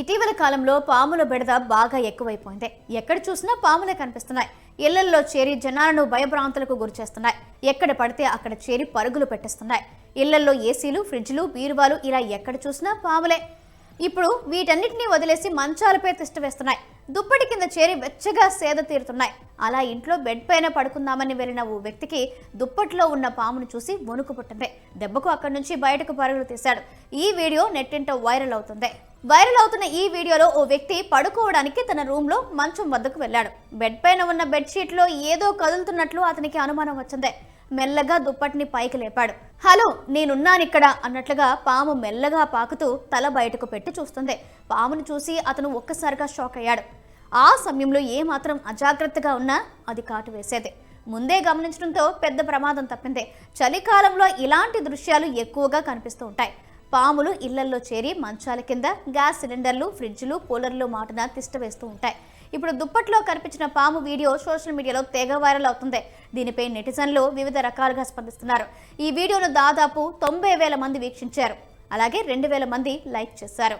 ఇటీవల కాలంలో పాముల బెడద బాగా ఎక్కువైపోయింది. ఎక్కడ చూసినా పాములే కనిపిస్తున్నాయి. ఇళ్ళల్లో చేరి జనాలను భయభ్రాంతులకు గురిచేస్తున్నాయి ఎక్కడ పడితే అక్కడ చేరి పరుగులు పెట్టేస్తున్నాయి. ఇళ్ళల్లో ఏసీలు ఫ్రిడ్జ్లు బీరువాలు ఇలా ఎక్కడ చూసినా పాములే. ఇప్పుడు వీటన్నిటిని వదిలేసి మంచాలపై తిష్ట వేస్తున్నాయి. దుప్పటి కింద చేరి వెచ్చగా సేద తీరుతున్నాయి. అలా ఇంట్లో బెడ్ పైన పడుకుందామని వెళ్ళిన ఓ వ్యక్తికి దుప్పట్లో ఉన్న పామును చూసి వణుకు పుట్టింది. దెబ్బకు అక్కడి నుంచి బయటకు పరుగులు తీశాడు. ఈ వీడియో నెట్టింట వైరల్ అవుతుంది. వైరల్ అవుతున్న ఈ వీడియోలో ఓ వ్యక్తి పడుకోవడానికి తన రూమ్లో మంచం వద్దకు వెళ్ళాడు. బెడ్ పైన ఉన్న బెడ్షీట్లో ఏదో కదులుతున్నట్లు అతనికి అనుమానం వచ్చింది. మెల్లగా దుప్పటిని పైకి లేపాడు. హలో నేనున్నానిక్కడ అన్నట్లుగా పాము మెల్లగా పాకుతూ తల బయటకు పెట్టి చూస్తుంది. పామును చూసి అతను ఒక్కసారిగా షాక్ అయ్యాడు. ఆ సమయంలో ఏమాత్రం అజాగ్రత్తగా ఉన్నా అది కాటు వేసేది. ముందే గమనించడంతో పెద్ద ప్రమాదం తప్పింది. చలికాలంలో ఇలాంటి దృశ్యాలు ఎక్కువగా కనిపిస్తూ ఉంటాయి. పాములు ఇళ్ళల్లో చేరి మంచాల కింద గ్యాస్ సిలిండర్లు ఫ్రిడ్జ్లు కూలర్లు మాటున తిష్టవేస్తూ ఉంటాయి. ఇప్పుడు దుప్పట్లో కనిపించిన పాము వీడియో సోషల్ మీడియాలో తెగ వైరల్ అవుతుంది. దీనిపై నెటిజన్లు వివిధ రకాలుగా స్పందిస్తున్నారు. ఈ వీడియోను దాదాపు తొంభై వేల మంది వీక్షించారు. అలాగే రెండు వేల మంది లైక్ చేశారు.